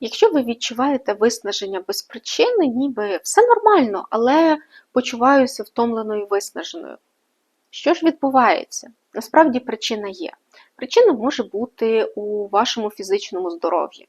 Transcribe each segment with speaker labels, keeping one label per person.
Speaker 1: Якщо ви відчуваєте виснаження без причини, ніби все нормально, але почуваюся втомленою і виснаженою. Що ж відбувається? Насправді причина є. Причина може бути у вашому фізичному здоров'ї.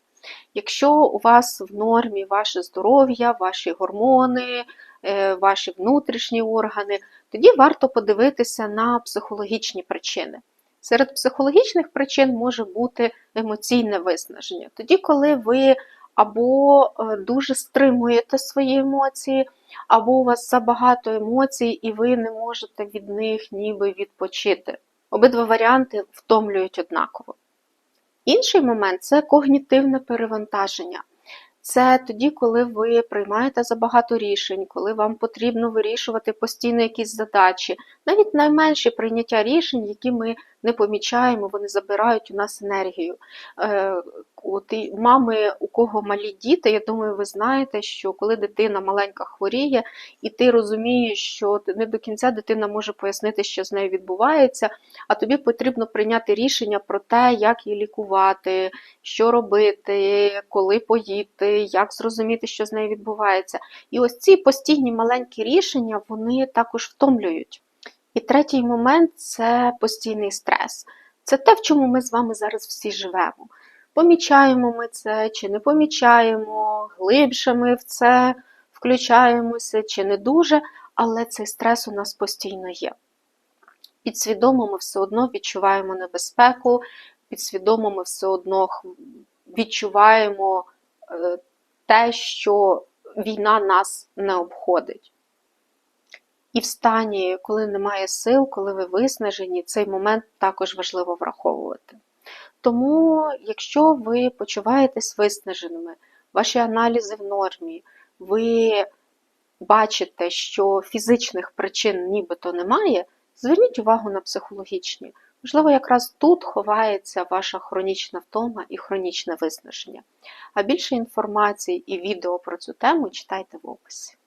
Speaker 1: Якщо у вас в нормі ваше здоров'я, ваші гормони, е, ваші внутрішні органи, тоді варто подивитися на психологічні причини. Серед психологічних причин може бути емоційне виснаження. Тоді, коли ви або е, дуже стримуєте свої емоції, або у вас забагато емоцій, і ви не можете від них ніби відпочити. Обидва варіанти втомлюють однаково. Інший момент це когнітивне перевантаження. Це тоді, коли ви приймаєте забагато рішень, коли вам потрібно вирішувати постійно якісь задачі, навіть найменші прийняття рішень, які ми не помічаємо, вони забирають у нас енергію. Е, От і мами, у кого малі діти, я думаю, ви знаєте, що коли дитина маленька хворіє, і ти розумієш, що не до кінця дитина може пояснити, що з нею відбувається, а тобі потрібно прийняти рішення про те, як її лікувати, що робити, коли поїти, як зрозуміти, що з нею відбувається. І ось ці постійні маленькі рішення вони також втомлюють. І третій момент це постійний стрес. Це те, в чому ми з вами зараз всі живемо. Помічаємо ми це чи не помічаємо, глибше ми в це включаємося чи не дуже, але цей стрес у нас постійно є. Підсвідомо ми все одно відчуваємо небезпеку, підсвідомо ми все одно відчуваємо е, те, що війна нас не обходить. І в стані, коли немає сил, коли ви виснажені, цей момент також важливо враховувати. Тому, якщо ви почуваєтесь виснаженими, ваші аналізи в нормі, ви бачите, що фізичних причин нібито немає, зверніть увагу на психологічні. Можливо, якраз тут ховається ваша хронічна втома і хронічне виснаження. А більше інформації і відео про цю тему читайте в описі.